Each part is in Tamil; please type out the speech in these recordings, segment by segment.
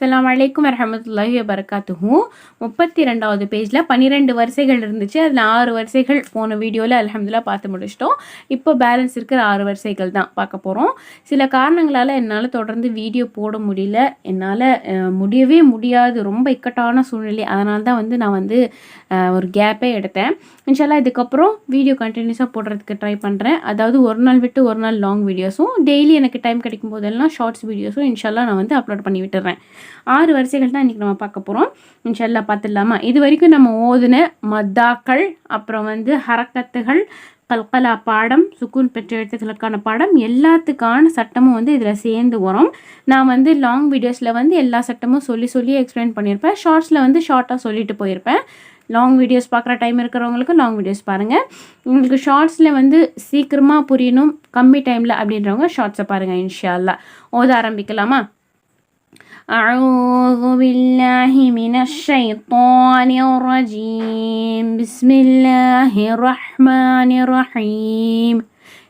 அஸ்லாம் வலைக்கும் வரமத்துல்லாஹி வபரகாத்துஹும் முப்பத்தி ரெண்டாவது பேஜில் பன்னிரெண்டு வரிசைகள் இருந்துச்சு. அதில் ஆறு வரிசைகள் போன வீடியோவில் அலமதுல்லா பார்த்து முடிச்சிட்டோம். இப்போ பேலன்ஸ் இருக்கிற ஆறு வரிசைகள் தான் பார்க்க போகிறோம் சில காரணங்களால் என்னால் தொடர்ந்து வீடியோ போட முடியல. என்னால் முடியவே முடியாது. ரொம்ப இக்கட்டான சூழ்நிலை. அதனால தான் வந்து நான் வந்து ஒரு கேப்பே எடுத்தேன். இன்ஷால்லா இதுக்கப்புறம் வீடியோ கண்டினியூஸாக போடுறதுக்கு ட்ரை பண்ணுறேன் அதாவது ஒரு நாள் விட்டு ஒரு நாள் லாங் வீடியோஸும் டெய்லி எனக்கு டைம் கிடைக்கும் போதெல்லாம் ஷார்ட்ஸ் வீடியோஸும் இன்ஷால்லா நான் வந்து அப்லோட் பண்ணி விட்டுறேன். ஆறு வரிசைகள் தான் இன்றைக்கி நம்ம பார்க்க போகிறோம் இன்ஷால்லா பார்த்துடலாமா? இது வரைக்கும் நம்ம ஓதுன மத்தாக்கள் அப்புறம் வந்து ஹரக்கத்துகள் கல்கலா பாடம் சுக்குன் பெற்ற எழுத்துக்களுக்கான பாடம் எல்லாத்துக்கான சட்டமும் வந்து இதில் சேர்ந்து வரும். நான் வந்து லாங் வீடியோஸில் வந்து எல்லா சட்டமும் சொல்லி சொல்லி எக்ஸ்பிளைன் பண்ணியிருப்பேன். ஷார்ட்ஸில் வந்து ஷார்ட்டாக சொல்லிட்டு போயிருப்பேன். லாங் வீடியோஸ் பார்க்குற டைம் இருக்கிறவங்களுக்கு லாங் வீடியோஸ் பாருங்கள் உங்களுக்கு ஷார்ட்ஸில் வந்து சீக்கிரமாக புரியணும் கம்மி டைமில் அப்படின்றவங்க ஷார்ட்ஸை பாருங்கள் இன்ஷா ஓத ஆரம்பிக்கலாமா? أعوذ بالله من الشيطان الرجيم بسم الله الرحمن الرحيم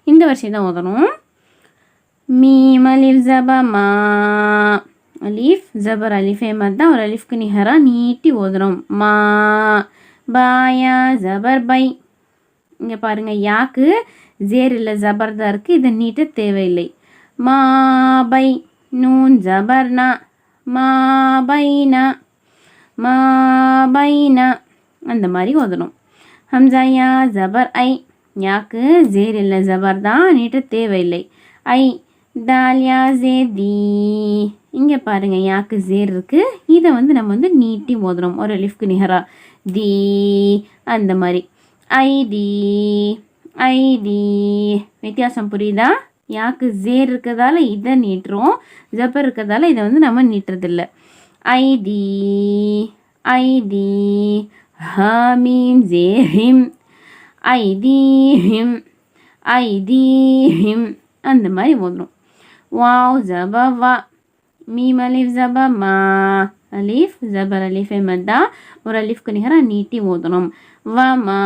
இந்த வரிசை தான் ஓதணும் மீம் அலிஃப் ஜபமா அலிஃப் ஜபர் அலிஃபே தான் ஒரு அலிஃப்க்கு நிகராக நீட்டி ஓதுறோம் மா பாயா ஜபர் பை இங்கே பாருங்க யாக்கு ஜேர் இல்லை ஜபர் தான் இருக்குது இதை நீட்ட தேவையில்லை மா பை நூன் ஜபர்னா மா பைனா மா பைனா. அந்த மாதிரி ஓதணும். ஹம்சா யா ஜபர் ஐ. யாக்கு ஜேர் இல்லை ஜபர் தான் நீட்ட தேவையில்லை. ஐ தால்யா ஜே தி. இங்கே பாருங்க யாக்கு ஜேர் இருக்கு. இதை வந்து நம்ம வந்து நீட்டி ஓதுறோம் ஒரு லிஃப்க்கு நிகரா. தி. அந்த மாதிரி. ஐ தி. ஐ தி. வித்தியாசம் புரியுதா? யாக்கு ஜேர் இருக்கிறதால இதை நீட்டுறோம் ஜப்பர் இருக்கிறதால இதை வந்து நம்ம நீட்டுறதில்ல. ஐதி ஐதி ஹமீம் ஜேஹிம் ஐ ஐதீஹிம் ஐ அந்த மாதிரி ஓதுறோம். வாவ் ஜப வா மீம் அலிஃப் ஜப மா அலிஃப் ஜபர் அலிஃபே மத்தா ஒரு அலிஃப்க்கு நிகராக நீட்டி ஓதணும். வ மா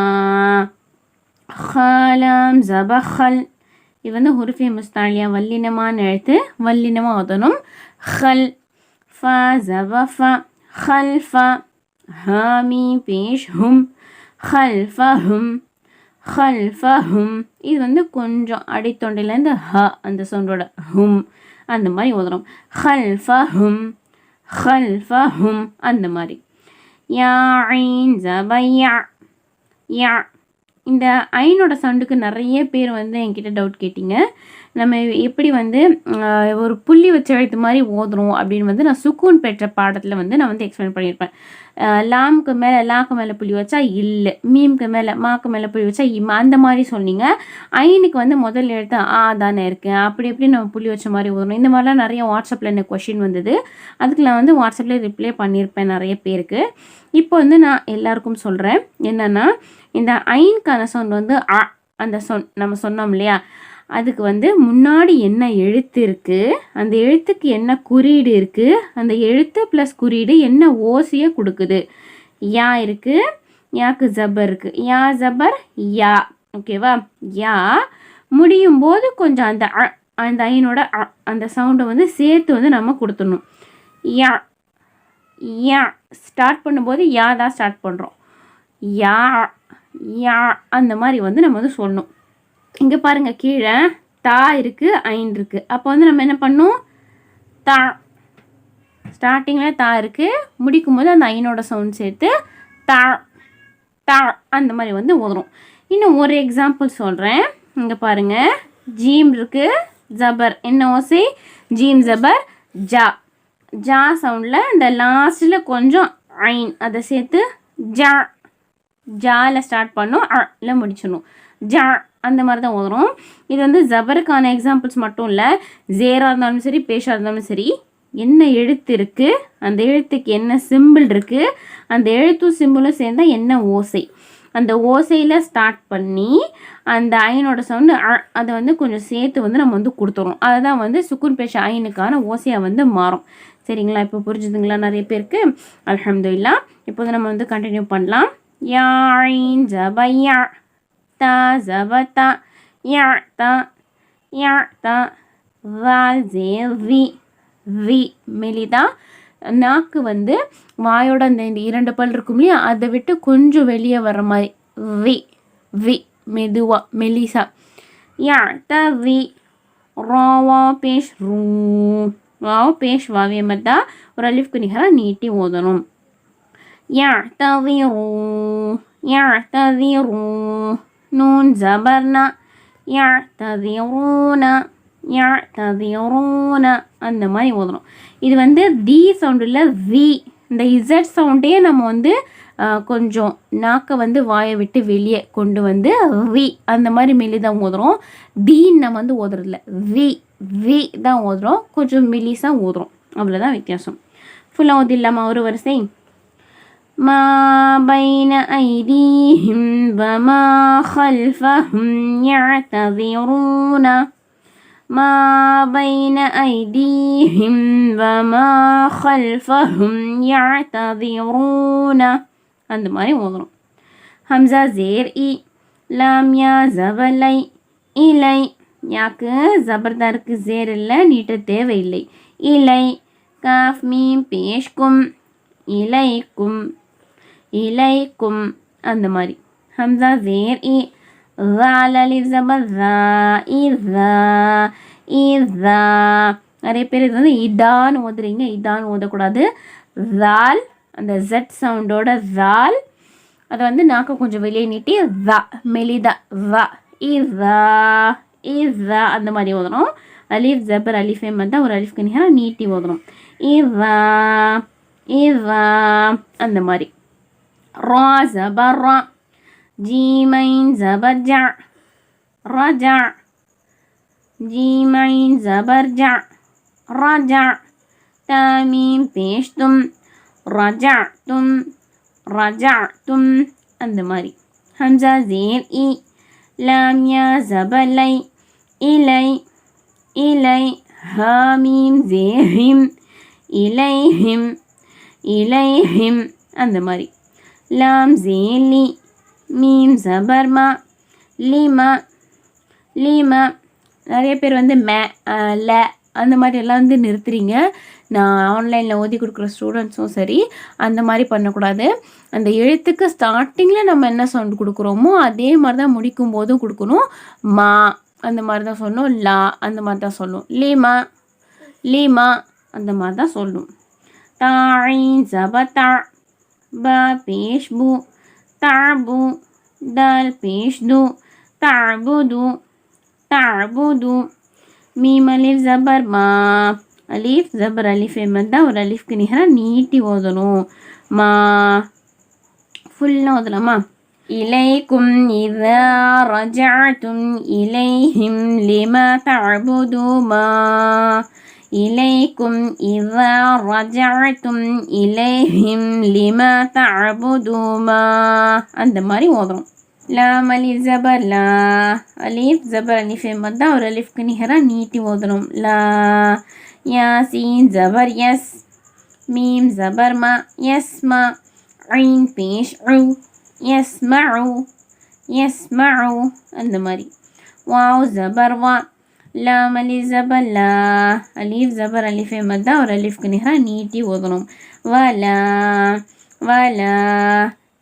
ஹலாம் ஜபஹல் இது வந்து ஹுருஃபி முஸ்தாலியா வல்லினமான எழுத்து வல்லினமாக ஓதணும் ஹல் ஃப ஜப ஃப ஹல் ஃப ஹாமி பேஷ் ஹும் ஹல் ஃபஹும் ஹும் இது வந்து கொஞ்சம் அடித்தொண்டையிலேருந்து ஹ அந்த சவுண்டோட ஹும் அந்த மாதிரி ஓதுறோம் ஹல்ஃபஹும் ஹல்ஃபஹும் அந்த மாதிரி. யா ஐன் ஜபையா யா. இந்த ஐனோட சவுண்டுக்கு நிறைய பேர் வந்து என்கிட்ட டவுட் கேட்டிங்க. நம்ம எப்படி வந்து ஒரு புள்ளி வச்ச எழுத்து மாதிரி ஓதுறோம் அப்படின்னு வந்து நான் சுக்கூன் பெற்ற பாடத்தில் வந்து நான் வந்து எக்ஸ்பிளைன் பண்ணியிருப்பேன். லாம்க்கு மேலே லாக்கு மேலே புள்ளி வச்சா இல்லை மீம்க்கு மேலே மாக்கு மேலே புள்ளி வச்சா இம் அந்த மாதிரி சொன்னீங்க. ஐனுக்கு வந்து முதல் எழுத்து ஆ தானே இருக்குது அப்படி எப்படி நம்ம புள்ளி வச்ச மாதிரி ஓதணும் இந்த மாதிரிலாம் நிறைய வாட்ஸ்அப்பில் எனக்கு கொஷின் வந்தது. அதுக்கு நான் வந்து வாட்ஸ்அப்பில் ரிப்ளை பண்ணியிருப்பேன் நிறைய பேருக்கு. இப்போ வந்து நான் எல்லாருக்கும் சொல்கிறேன் என்னென்னா இந்த ஐனுக்கான சவுண்ட் வந்து அ அந்த சொன் நம்ம சொன்னோம் இல்லையா? அதுக்கு வந்து முன்னாடி என்ன எழுத்து இருக்குது அந்த எழுத்துக்கு என்ன குறியீடு இருக்குது அந்த எழுத்து ப்ளஸ் குறியீடு என்ன ஓசையை கொடுக்குது. யா இருக்குது யாக்கு ஜபர் இருக்குது யா ஜபர் யா. ஓகேவா யா. முடியும் போது கொஞ்சம் அந்த அ அந்த ஐனோட அ அந்த சவுண்டை வந்து சேர்த்து வந்து நம்ம கொடுத்துடணும். யா. யா. ஸ்டார்ட் பண்ணும்போது யா தான் ஸ்டார்ட் பண்ணுறோம் யா. யா. அந்த மாதிரி வந்து நம்ம வந்து சொல்லணும். இங்கே பாருங்கள் கீழே தா இருக்குது ஐன் இருக்குது அப்போ வந்து நம்ம என்ன பண்ணும்? தா. ஸ்டார்டிங்கில் தா இருக்குது முடிக்கும் போது அந்த ஐனோட சவுண்ட் சேர்த்து தா தா அந்த மாதிரி வந்து ஓதுறோம். இன்னும் ஒரு எக்ஸாம்பிள் சொல்கிறேன் இங்கே பாருங்கள் ஜீம் இருக்குது ஜபர். என்ன ஓசை? ஜீம் ஜபர் ஜா. ஜா சவுண்டில் இந்த லாஸ்ட்டில் கொஞ்சம் ஐன். அதை சேர்த்து ஜா. ஜாவில் ஸ்டார்ட் பண்ணும். அல முடிச்சிடணும். ஜா. அந்த மாதிரி தான் வரும் இது வந்து ஜபருக்கான எக்ஸாம்பிள்ஸ் மட்டும் இல்லை ஜேராக இருந்தாலும் சரி பேஷாக இருந்தாலும் சரி என்ன எழுத்து இருக்குது அந்த எழுத்துக்கு என்ன சிம்பிள் இருக்குது அந்த எழுத்தும் சிம்பிளும் சேர்ந்தால் என்ன ஓசை. அந்த ஓசையில் ஸ்டார்ட் பண்ணி அந்த ஐனோட சவுண்டு அதை வந்து கொஞ்சம் சேர்த்து வந்து நம்ம வந்து கொடுத்துறோம். அதுதான் வந்து சுக்குன் பேஷ ஐனுக்கான ஓசையாக வந்து மாறும். சரிங்களா? இப்போ புரிஞ்சுதுங்களா நிறைய பேருக்கு? அல்ஹம்துலில்லாஹ் இப்போ வந்து நம்ம வந்து கண்டினியூ பண்ணலாம். யாழின் ஜபையா. தா ஜபதா யா தா யா தா ஜே வி வி மெலிதா நாக்கு வந்து வாயோட அந்த இந்த இரண்டு பல் இருக்கும் இல்லையா அதை விட்டு கொஞ்சம் வெளியே வர மாதிரி. வி வி மெதுவா மெலிசா. யா த வி ராவா பேஷ் ரூ வாவ் பேஷ் வாவிய மத்தா ஒரு அலிஃப்க்கு நிகராக நீட்டி ஓதணும். நூன் ஜபர்னா யா ததியூன யா ததியூன அந்த மாதிரி ஓதணும். இது வந்து தி சவுண்டில் வி. இந்த இசட் சவுண்டே நம்ம வந்து கொஞ்சம் நாக்கை வந்து வாயை விட்டு வெளியே கொண்டு வந்து வி. அந்த மாதிரி மெல்லி தான் ஓதுறோம். தீன்னு நம்ம வந்து ஓதுறதில்ல. வி வி தான் ஓதுறோம். கொஞ்சம் மெலிசாக ஓதுறோம். அவ்வளோதான் வித்தியாசம். ஃபுல்லாக ஓதிடலாமா ஒரு வரிசை? ما بين أيديهم وما خلفهم يعتذرون ما بين أيديهم وما خلفهم يعتذرون அந்த மாதிரி ஓதுறோம் ஹம்சா ஜேர் இ லாம் யா ஜபலை இலை யாக்கு ஜபர்தாருக்கு ஜேர் இல்லை நீட்ட தேவையில்லை இலை காஃப் மீம் பேஷ்கும் இலைக்கும் இலைக்கும் அந்த மாதிரி. ஹம்சா ஜேர் இ நிறைய பேர் இது வந்து இதான் ஓதுறீங்க. இதான் ஓதக்கூடாது. ஜால் அந்த ஜெட் சவுண்டோட ஜால் அதை வந்து நாக்கு கொஞ்சம் வெளியே நீட்டி ஜா மெலிதா ஜா இஸா இஸா அந்த மாதிரி ஓதணும். அலீஃப் ஜபர் அலீஃபே மாதிரி ஒரு அலீஃப்க்கு நேரம் நீட்டி ஓதணும். இஸா இஸா அந்த மாதிரி. را زبر جيمين زبرجع رجع جيمين زبرجع رجع تاميم بيشتم رجعتم رجعتم அந்த மாதிரி ஹம்சா ஜேர் இ லாம் யா ஜபலை இலை இலை ஹாமீம் ஜேஹிம் இலைஹிம் இலைஹிம் அந்த மாதிரி லாம் ஜேலி மீம் ஜபர்மா லீமா லீமா நிறைய பேர் வந்து மே ல அந்த மாதிரி எல்லாம் வந்து நிறுத்துறீங்க. நான் ஆன்லைனில் ஓதி கொடுக்குற ஸ்டூடெண்ட்ஸும் சரி அந்த மாதிரி பண்ணக்கூடாது. அந்த எழுத்துக்கு ஸ்டார்டிங்கில் நம்ம என்ன சவுண்ட் கொடுக்குறோமோ அதே மாதிரி தான் முடிக்கும் போதும் கொடுக்கணும். மா அந்த மாதிரி தான் சொல்லணும். லா அந்த மாதிரி தான் சொல்லணும். லீமா லீமா அந்த மாதிரி தான் சொல்லணும். தாயின் ஜபத்தா با پیش بو تعبو دال پیش دو تعبدو تعبدو ميم ألف زبر ما ألف زبر ألف مدة والألف كنهرا نيتي وضنو ما فل فلنا ما إليكم إذا رجعتم إليهم لما تعبدوا ما إليكم إذا رجعتم إليهم لما تعبدوما அந்த மாதிரி ஓதுறோம் லாம் அலிஃப் ஜபர் லா அலிஃப் ஜபர் அலிஃப் மத்தா ஒரு அலிஃப்க்கு நிகராக நீட்டி ஓதுறோம் லா யாசீன் ஜபர் எஸ் மீம் ஜபர் மா எஸ் மா ஐன் பேஷ் உ எஸ் மஉ எஸ் மஉ அந்த மாதிரி வாவ் ஜபர் வா லாம் அலி ஜபர் லா அலீஃப் ஜபர் அலிஃபே மத்தா ஒரு அலீஃப்க்கு நிகராக நீட்டி ஓதணும் வலா வலா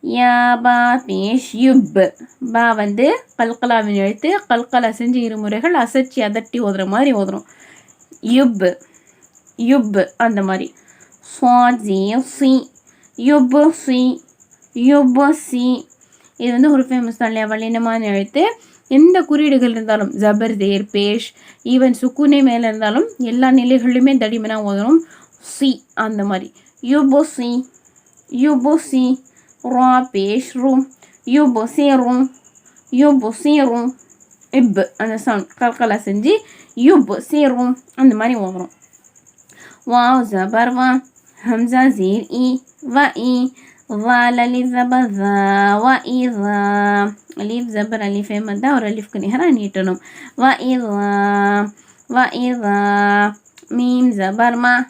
யா பா பேஷ் யுப் பா வந்து கல்கலாவின் எழுத்து கல்கலா செஞ்சு இருமுறைகள் அசைச்சி அதட்டி ஓதுற மாதிரி ஓதுறோம் யுப் யுப் அந்த மாதிரி. சுவாஜி சி யுப் சி யுப் சி இது வந்து ஒரு ஃபேமஸ் தான் இல்லையா? வல்லினமான எழுத்து எந்த குறியீடுகள் இருந்தாலும் ஜபர் தேர் பேஷ் ஈவன் சுக்குனே மேலே இருந்தாலும் எல்லா நிலைகளிலுமே தடிமனாக ஓதணும். சி அந்த மாதிரி. யூபோ சி யூபோ சி ரா பேஷ் ரூம். யூபோ ரூம். யூபோ ரூம். இப் அந்த சவுண்ட் கல்கலா செஞ்சு யுப் சேரும் அந்த மாதிரி ஓதுறோம் வாவ் ஜபர் வா. ஹம்சா ஜீர் இ வ இ ظال ألف ذا وإذا. ألف زبر ألف مد اللي في كني إهران يتنم. وإذا وإذا. ميم زبر ما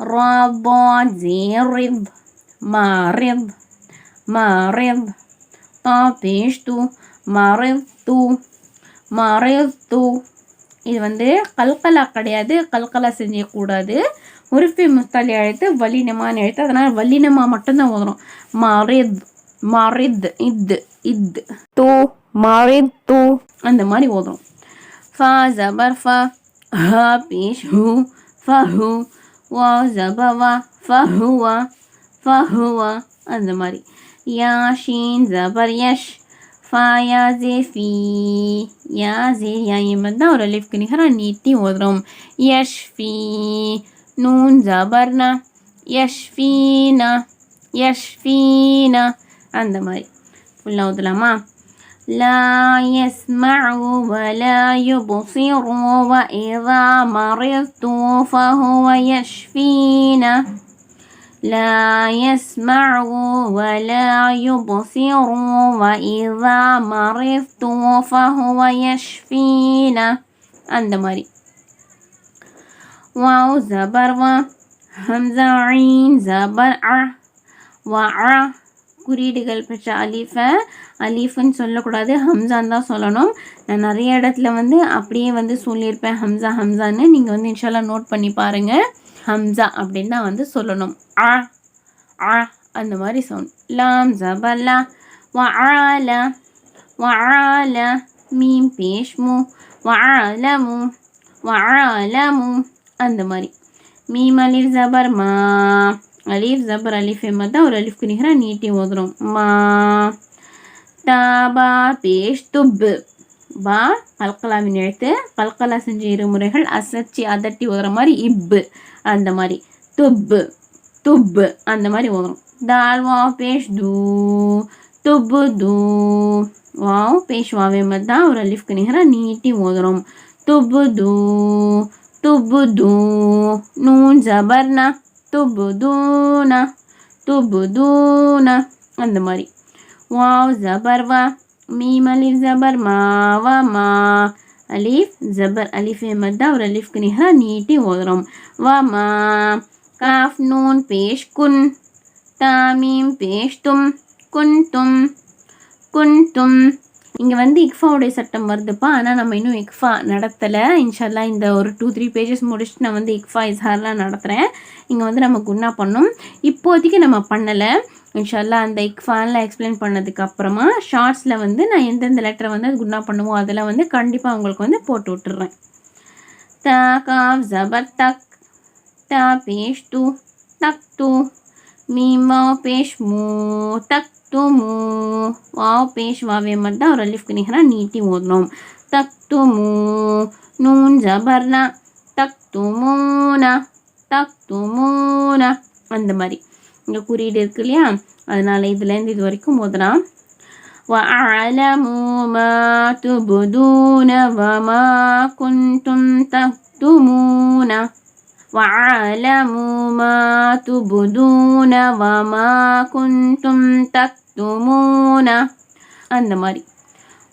رابع زي رض مارض. مرض طابشت مرضت مرضت இது வந்து கல்கலா கிடையாது. கல்கலா செஞ்சக்கூடாது. உருப்பி முத்தாலி எழுத்து வல்லினமான்னு எழுத்து அதனால் வல்லினமா மட்டும்தான் ஓதுறோம் மரித் மரித் இத் இத். தூ மரித் தூ. அந்த மாதிரி ஓதுறோம் ஃபா ஜபர் ஃபா ஹா பீஷ் ஹூ ஃபஹு வா ஜபவா ஃபஹுவா ஃபஹுவா அந்த மாதிரி. யாஷீன் ஜபர் யஷ். فيزفي يازي يعني يا يمد دور الف كنهرا نيتي وضرم. يشفي. نون زبرنا. يشفينا. يشفينا. عند عندما فلنا وضلما لا يسمع ولا يبصر وإذا مرضت فهو يشفينا. لا يسمع ولا يبصر وإذا مرضت فهو يشفينا அந்த மாதிரி واو زبر و همزة عين زبر ع وع குறியீடுகள் பெற்ற அலீஃபை அலீஃப்னு சொல்லக்கூடாது ஹம்சான் தான் சொல்லணும் நான் நிறைய இடத்துல வந்து அப்படியே வந்து சொல்லியிருப்பேன் ஹம்சா ஹம்சான்னு நீங்கள் வந்து இன்ஷால்லா நோட் பண்ணி பாருங்கள் ஹம்சா அப்படின்னு தான் வந்து சொல்லணும். ஆ ஆ அந்த மாதிரி சவுண்ட். லாம் ஜபல்லா வஆல வஆல மீம் பேஷ்மு வாழமு வஆலமு வஆலமு அந்த மாதிரி. மீம் அலிஃப் ஜபர் மா. அலீஃப் ஜபர் அலிஃப் எம்மத் தான் ஒரு அலிஃப்க்கு நிகராக நீட்டி ஓதுறோம். மா தாபா பேஷ் துப்பு பா பல்கலாவின் எழுத்து பல்கலா செஞ்ச இரு முறைகள் அசச்சி அதட்டி ஓதுற மாதிரி இப்பு அந்த மாதிரி. துப்பு துப்பு அந்த மாதிரி ஓதுறோம் தால் வா பேஷ் தூ துப்பு தூ. வாவ் பேஷ் வாவே தான் ஒரு அலிஃப்க்கு நிகராக நீட்டி ஓதுறோம். துப்பு தூ துப்பு தூ. நூன் ஜபர்னா துப்பு தூனா துப்பு தூனா அந்த மாதிரி. வாவ் ஜபர்வா ميم மீம் زبر ஜபர் மா வா மா அலீஃப் ஜபர் அலிஃப் மத்தா ஒரு وضرم وما நீட்டி نون வா மா காஃப் நூன் பேஷ் குன் தாமீம் குன் தும் இங்கே வந்து இக்ஃபாவுடைய சட்டம் வருதுப்பா. ஆனால் நம்ம இன்னும் இக்ஃபா நடத்தலை. இன்ஷால்லா இந்த ஒரு டூ த்ரீ பேஜஸ் முடிச்சுட்டு நான் வந்து இக்ஃபா இஸ்ஹார்லாம் நடத்துகிறேன் இங்கே வந்து நம்ம குன்னா பண்ணோம். இப்போதைக்கு நம்ம பண்ணலை. இன்ஷால்லா அந்த இக்ஃபான்லாம் எக்ஸ்பிளைன் பண்ணதுக்கு அப்புறமா ஷார்ட்ஸில் வந்து நான் எந்தெந்த லெட்டரை வந்து அது குண்ணா பண்ணுவோம் அதெல்லாம் வந்து கண்டிப்பாக உங்களுக்கு வந்து போட்டு விட்டுறேன். த காஃப் ஜபர் தக் த பேஷ் தூ தக் து மீமா பேஷ் மூ தக் து மூ வாவ் பேஷ் வாவே மட்டும் ஒரு அலிஃப்க்கு நிகராக நீட்டி ஓதணும் தக் தூ மூ நூன் ஜபர்னா தக் து மூனா தக் து மூனா அந்த மாதிரி. இங்கே குறியீடு இருக்கு இல்லையா அதனால் இதுலேருந்து இது வரைக்கும் ஓதலாம் وأعلموا ما تبدون وما كنتم تكتمون وأعلموا ما تبدون وما كنتم تكتمون அந்த மாதிரி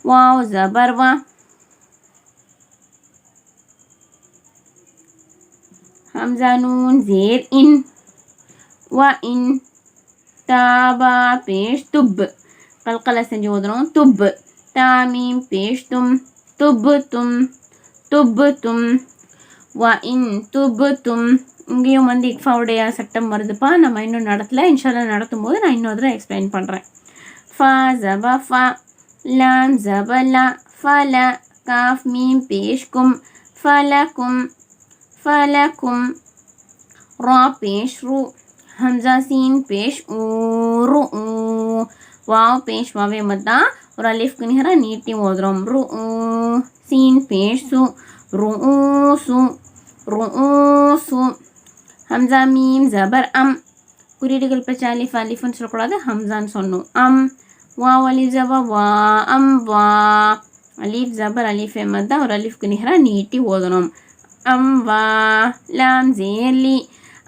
வாவ் ஜபர் வா ஹம்சா நூன் ஜேர் இன் வ இன் தாபா பேஷ் துப் கல்கலை செஞ்சு ஓதுறோம் துப் தாமீம் பேஷ் தும் துப்பு தும் துப்பு தும் வ இன் துப்பு தும் இங்கேயும் வந்து இக்ஃபாவுடைய சட்டம் வருதுப்பா நம்ம இன்னும் நடத்தல இன்ஷால்லாம் நடத்தும் போது நான் இன்னொரு தடவை எக்ஸ்பிளைன் பண்ணுறேன் ஃபா ஜப ஃபா லாம் ஜப லா ஃபல காஃப் மீம் பேஷ் கும் ஃபலக்கும் ஃபலக்கும் ரா பேஷ் ரூ ஹம்சா சீன் பேஷ் ஊரு ஊ. வாவ் பேஷ் வாவே மத்தா. ஒரு அலிஃப்க்கு நிகராக நீட்டி ஓதுறோம். ரு ஊ. சீன் பேஷ் சு ரு ஊ சு ரு ஊ சு. ஹம்சா மீம் ஜபர் அம். குறியீடுகள் பெற்ற அலிஃப் அலிஃப்னு சொல்லக்கூடாது. ஹம்சான்னு சொன்னோம். அம். வா அலிஃப் ஜபர் வா அம் வா. அலீஃப் ஜபர் அலிஃப் மத்தா. ஒரு அலிஃப்க்கு நிகராக நீட்டி ஓதணும் அம் வா லாம் ஜேர்லி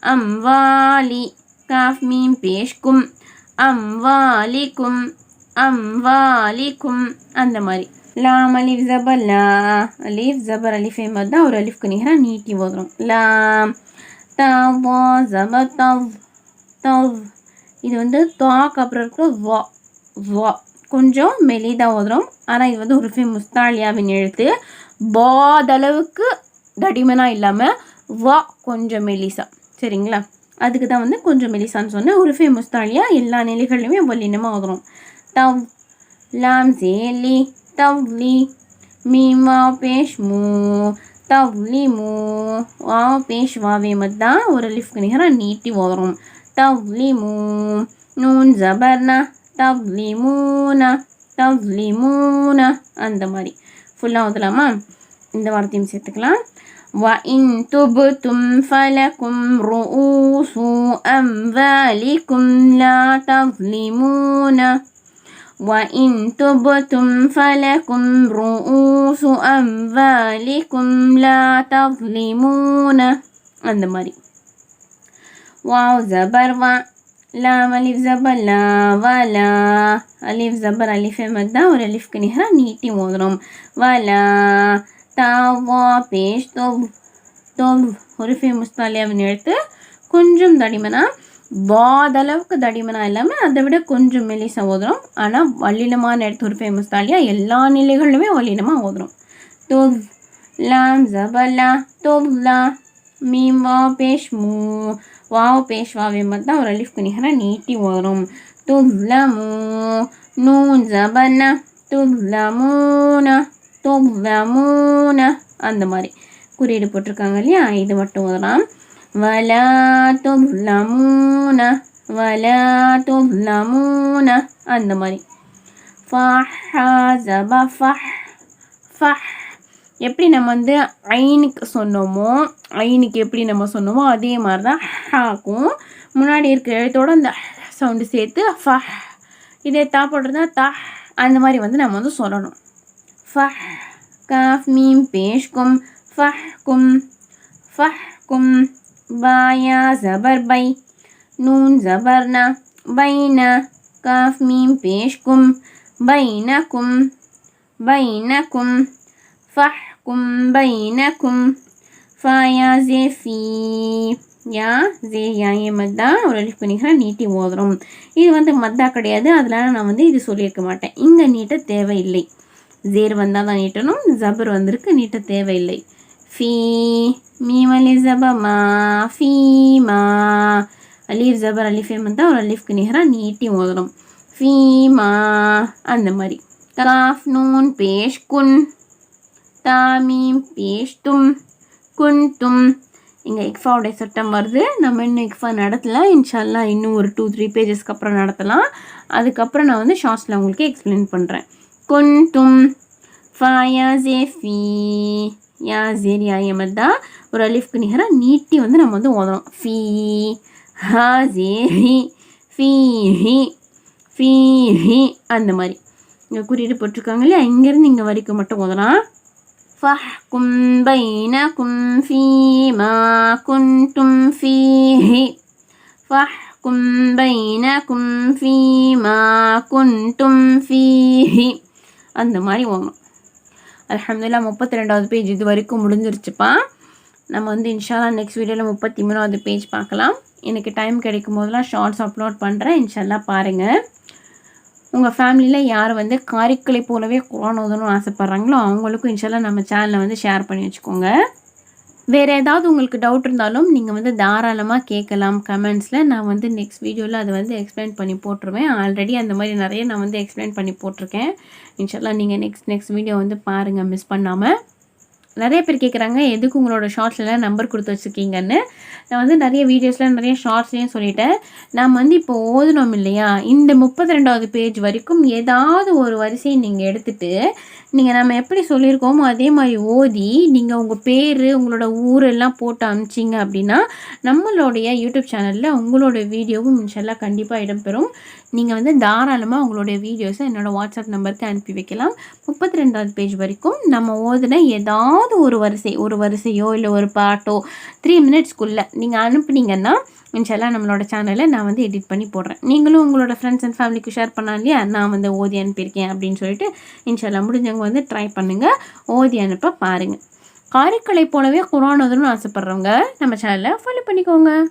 அம் வாலி காஃப் மீம் பேஷ்கும் அம்வாலிக்கும் அம்வாலிக்கும் அந்த மாதிரி. லாம் அலிஃப் ஜபர் லா அலிஃப் ஜபர் அலிஃபே மாதிரி தான் ஒரு அலிஃப்க்கு நிகராக நீட்டி ஓதுறோம். லாம் தவ் ஜப தவ் தவ். இது வந்து தாக்கு அப்புறம் இருக்க வா வா. கொஞ்சம் மெலிதாக ஓதுறோம். ஆனால் இது வந்து உருஃபி முஸ்தாலியாவின் எழுத்து. பாதளவுக்கு தடிமனாக இல்லாமல் வா கொஞ்சம் மெலிசா. சரிங்களா? அதுக்கு தான் வந்து கொஞ்சம் மெலிசான்னு சொன்னேன். ஒரு ஃபேமஸ் எல்லா நிலைகள்லையுமே ஒல்லினமாக ஓதுறோம் தவ் லாம் ஜேலி தவ்லி மீமா பேஷ் மூ தவ்லி மூ வா பேஷ் வாவே மத்தா ஒரு லிஃப்க்கு நிகராக நீட்டி ஓதுறோம். தவ்லி மூ நூன் ஜபர்னா தவ்லி மூனா தவ்லி மூனா அந்த மாதிரி. ஃபுல்லாக ஓதலாமா? இந்த வார்த்தையும் சேர்த்துக்கலாம். وإن تبتم فلكم رؤوس أموالكم لا تظلمون وإن تبتم فلكم رؤوس أموالكم لا تظلمون அந்த மாதிரி வாவ் ஜபர் வா லாம் அலிஃப் ஜபர் லா வலா அலிஃப் ஜபர் அலிஃப் தான் ஒரு அலிஃப்க்கு நிகராக நீட்டி ஓதுறோம் வலா தாவா பேஷ் தொவ் தொவ் ஒரு ஃபேமஸ் எழுத்து. கொஞ்சம் தடிமனா பாதளவுக்கு தடிமனா இல்லாமல் அதை விட கொஞ்சம் மெலி சகோதரம் ஆனால் வல்லினமான எடுத்து ஒரு முஸ்தாலியா எல்லா நிலைகளிலுமே வல்லினமாக ஓதுறோம் தொவ் லாம் ஜபலா தொவ்லா மீம் வா பேஷ் மூ வாவ் பேஷ் வாவே தான் ஒரு அலிஃப்க்கு நிகராக நீட்டி ஓதுறோம் துவ்லமூ நூன் ஜபனா துலமுனா துவ்லமூன அந்த மாதிரி குறியீடு போட்டிருக்காங்க இல்லையா? இது மட்டும் ஓதலாம் வலா துவ்லமூன வலா துவ்லமூன அந்த மாதிரி. எப்படி நம்ம வந்து ஐனுக்கு சொன்னோமோ ஐனுக்கு எப்படி நம்ம சொன்னோமோ அதே மாதிரி தான் ஹாக்கும். முன்னாடி இருக்கிற எழுத்தோட அந்த சவுண்டு சேர்த்து ஃபஹ் இதே தா போடுறதா தா. அந்த மாதிரி வந்து நம்ம வந்து சொல்லணும். ஃபஹ் காஃப் மீம் பேஷ்கும் ஃபஹ்கும் ஃபஹ்கும் பாயா ஜபர் பை நூன் ஜபர்னா பைன காஃப் மீம் பேஷ்கும் பைனக்கும் பைனக்கும் ஃபஹ்கும் பைனக்கும் ஃபாயா ஜே ஃபீ யா ஜே யா ஏ மத்தா ஒரு அலிஃப் பண்ணிக்கிற நீட்டி ஓதுறோம் இது வந்து மத்தா கிடையாது அதனால நான் வந்து இது சொல்லியிருக்க மாட்டேன் இங்கே நீட்ட தேவையில்லை ஜேர் வந்தால் தான் நீட்டணும் ஜபர் வந்திருக்கு நீட்ட தேவையில்லை ஃபீ மீமலி ஜபமா ஃபீமா அலீஃப் ஜபர் அலிஃபே வந்தால் ஒரு அலீஃப்க்கு நிகராக நீட்டி ஓதணும் ஃபீமா அந்த மாதிரி கலாஃப் நூன் பேஷ் குன் தாமீம் பேஷ் தும் குன்தும் இங்கே இக்ஃபாவுடைய சட்டம் வருது நம்ம இன்னும் இக்ஃபா நடத்தலாம் இன்ஷால்லா இன்னும் ஒரு டூ த்ரீ பேஜஸ்க்கு அப்புறம் நடத்தலாம் அதுக்கப்புறம் நான் வந்து ஷார்ட்ஸில் உங்களுக்கு எக்ஸ்பிளைன் பண்ணுறேன் குன்தும் ஃபாயா ஜேஃபி யா ஜேர் யா எமதா ஒரு அலிஃப்க்கு நிகராக நீட்டி வந்து நம்ம வந்து ஓதுறோம் ஃபீ ஹா ஜேஹி ஃபீஹி ஃபீஹி அந்த மாதிரி இங்கே குறியீடு போட்டிருக்காங்க இல்லையா இங்கேருந்து இங்கே வரைக்கும் மட்டும் ஓதலாம் فاحكم بينكم فيما كنتم فيه فاحكم بينكم فيما كنتم فيه அந்த மாதிரி ஓங்கணும் அலமதுல்லா முப்பத்தி ரெண்டாவது பேஜ் இது வரைக்கும் முடிஞ்சிருச்சுப்பா. நம்ம வந்து இன்ஷால்லா நெக்ஸ்ட் வீடியோவில் முப்பத்தி மூணாவது பேஜ் பார்க்கலாம். எனக்கு டைம் கிடைக்கும் போதெல்லாம் ஷார்ட்ஸ் அப்லோட் பண்ணுறேன் இன்ஷால்லா பாருங்கள் உங்கள் ஃபேமிலியில் யார் வந்து காரிக்களை போலவே குரான் ஓதணும்னு ஆசைப்பட்றாங்களோ அவங்களுக்கும் இன்ஷால்லா நம்ம சேனலை வந்து ஷேர் பண்ணி வச்சுக்கோங்க. வேறு ஏதாவது உங்களுக்கு டவுட் இருந்தாலும் நீங்கள் வந்து தாராளமாக கேட்கலாம் கமெண்ட்ஸில் நான் வந்து நெக்ஸ்ட் வீடியோவில் அதை வந்து எக்ஸ்பிளைன் பண்ணி போட்டுருவேன். ஆல்ரெடி அந்த மாதிரி நிறைய நான் வந்து எக்ஸ்பிளைன் பண்ணி போட்டிருக்கேன். இன்ஷால்லாம் நீங்கள் நெக்ஸ்ட் நெக்ஸ்ட் வீடியோ வந்து பாருங்கள் மிஸ் பண்ணாமல் நிறைய பேர் கேட்குறாங்க எதுக்கு உங்களோட ஷார்ட்ஸ்லாம் நம்பர் கொடுத்து வச்சுருக்கீங்கன்னு? நான் வந்து நிறைய வீடியோஸில் நிறைய ஷார்ட்ஸ்லேயும் சொல்லிட்டேன். நாம் வந்து இப்போ ஓதுனோம் இல்லையா? இந்த முப்பத்தி ரெண்டாவது பேஜ் வரைக்கும் ஏதாவது ஒரு வரிசையை நீங்கள் எடுத்துகிட்டு நீங்கள் நம்ம எப்படி சொல்லியிருக்கோமோ அதே மாதிரி ஓதி நீங்கள் உங்கள் பேர் உங்களோட ஊரெல்லாம் போட்டு அனுப்பிச்சிங்க அப்படின்னா நம்மளுடைய யூடியூப் சேனலில் உங்களோட வீடியோவும் இன்ஷால்லாம் கண்டிப்பாக இடம்பெறும். நீங்கள் வந்து தாராளமாக உங்களுடைய வீடியோஸை என்னோடய வாட்ஸ்அப் நம்பருக்கு அனுப்பி வைக்கலாம். முப்பத்தி ரெண்டாவது பேஜ் வரைக்கும் நம்ம ஓதுன ஏதாவது ஒரு வரிசை ஒரு வரிசையோ இல்லை ஒரு பாட்டோ த்ரீ மினிட்ஸ்க்குள்ளே நீங்கள் அனுப்புனீங்கன்னா இன்ஷால்லாம் நம்மளோட சேனலில் நான் வந்து எடிட் பண்ணி போடுறேன். நீங்களும் உங்களோட ஃப்ரெண்ட்ஸ் அண்ட் ஃபேமிலிக்கு ஷேர் பண்ணால் இல்லையா? நான் வந்து ஓதி அனுப்பியிருக்கேன் அப்படின்னு சொல்லிட்டு இன்ஷால்லா முடிஞ்சவங்க வந்து ட்ரை பண்ணுங்கள் ஓதி அனுப்ப பாருங்கள் காரைக்கலை போலவே குரான் ஆசைப்பட்றவங்க நம்ம சேனலை ஃபாலோ பண்ணிக்கோங்க.